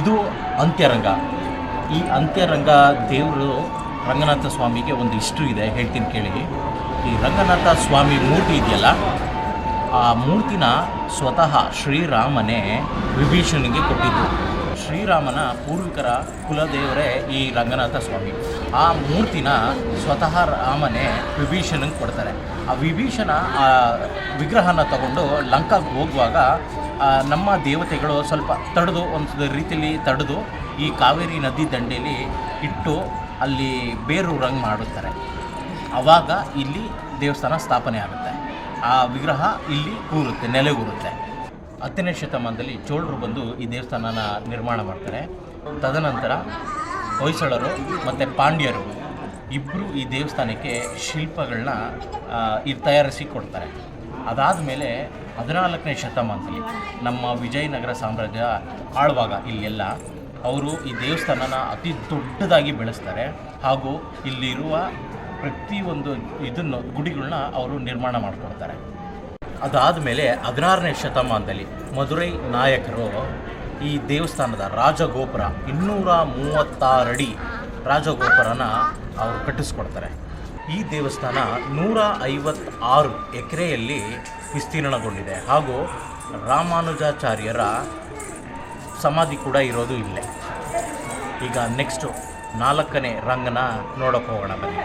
ಇದು ಅಂತ್ಯರಂಗ. ಈ ಅಂತ್ಯರಂಗ ದೇವರು ರಂಗನಾಥ ಸ್ವಾಮಿಗೆ ಒಂದು ಇಷ್ಟು ಇದೆ, ಹೇಳ್ತೀನಿ ಕೇಳಿ. ಈ ರಂಗನಾಥ ಸ್ವಾಮಿ ಮೂರ್ತಿ ಇದೆಯಲ್ಲ, ಆ ಮೂರ್ತಿನ ಸ್ವತಃ ಶ್ರೀರಾಮನೇ ವಿಭೀಷಣಿಗೆ ಕೊಟ್ಟಿದ್ದು. ಶ್ರೀರಾಮನ ಪೂರ್ವಿಕರ ಕುಲದೇವರೇ ಈ ರಂಗನಾಥ ಸ್ವಾಮಿ. ಆ ಮೂರ್ತಿನ ಸ್ವತಃ ರಾಮನೇ ವಿಭೀಷಣಿಗೆ ಕೊಡ್ತಾರೆ. ಆ ವಿಭೀಷಣ ಆ ವಿಗ್ರಹನ ತಗೊಂಡು ಲಂಕಾಗೆ ಹೋಗುವಾಗ ನಮ್ಮ ದೇವತೆಗಳು ಸ್ವಲ್ಪ ತಡೆದು ಒಂದು ರೀತಿಯಲ್ಲಿ ತಡೆದು ಈ ಕಾವೇರಿ ನದಿ ದಂಡೆಯಲ್ಲಿ ಇಟ್ಟು ಅಲ್ಲಿ ಬೇರೂರಂಗೆ ಮಾಡುತ್ತಾರೆ. ಆವಾಗ ಇಲ್ಲಿ ದೇವಸ್ಥಾನ ಸ್ಥಾಪನೆ ಆಗುತ್ತೆ. ಆ ವಿಗ್ರಹ ಇಲ್ಲಿ ಕೂರುತ್ತೆ, ನೆಲೆಗೂರುತ್ತೆ. ಹತ್ತನೇ ಶತಮಾನದಲ್ಲಿ ಚೋಳರು ಬಂದು ಈ ದೇವಸ್ಥಾನನ ನಿರ್ಮಾಣ ಮಾಡ್ತಾರೆ. ತದನಂತರ ಹೊಯ್ಸಳರು ಮತ್ತು ಪಾಂಡ್ಯರು ಇಬ್ಬರು ಈ ದೇವಸ್ಥಾನಕ್ಕೆ ಶಿಲ್ಪಗಳನ್ನ ಇದು ತಯಾರಿಸಿ ಕೊಡ್ತಾರೆ. ಅದಾದಮೇಲೆ ಹದಿನಾಲ್ಕನೇ ಶತಮಾನದಲ್ಲಿ ನಮ್ಮ ವಿಜಯನಗರ ಸಾಮ್ರಾಜ್ಯ ಆಳುವಾಗ ಇಲ್ಲೆಲ್ಲ ಅವರು ಈ ದೇವಸ್ಥಾನನ ಅತಿ ದೊಡ್ಡದಾಗಿ ಬೆಳೆಸ್ತಾರೆ ಹಾಗೂ ಇಲ್ಲಿರುವ ಪ್ರತಿಯೊಂದು ಇದನ್ನು ಗುಡಿಗಳನ್ನ ಅವರು ನಿರ್ಮಾಣ ಮಾಡಿಕೊಡ್ತಾರೆ ಅದಾದಮೇಲೆ ಹದಿನಾರನೇ ಶತಮಾನದಲ್ಲಿ ಮಧುರೈ ನಾಯಕರು ಈ ದೇವಸ್ಥಾನದ ರಾಜಗೋಪುರ ಇನ್ನೂರ ಮೂವತ್ತಾರಡಿ ರಾಜಗೋಪುರನ ಅವರು ಕಟ್ಟಿಸ್ಕೊಡ್ತಾರೆ. ಈ ದೇವಸ್ಥಾನ ನೂರ ಐವತ್ತಾರು ಎಕರೆಯಲ್ಲಿ ವಿಸ್ತೀರ್ಣಗೊಂಡಿದೆ. ಹಾಗೂ ರಾಮಾನುಜಾಚಾರ್ಯರ ಸಮಾಧಿ ಕೂಡ ಇರೋದು ಇಲ್ಲೇ. ಈಗ ನೆಕ್ಸ್ಟು ನಾಲ್ಕನೇ ರಂಗನ ನೋಡೋಕೆ ಹೋಗೋಣ ಬನ್ನಿ.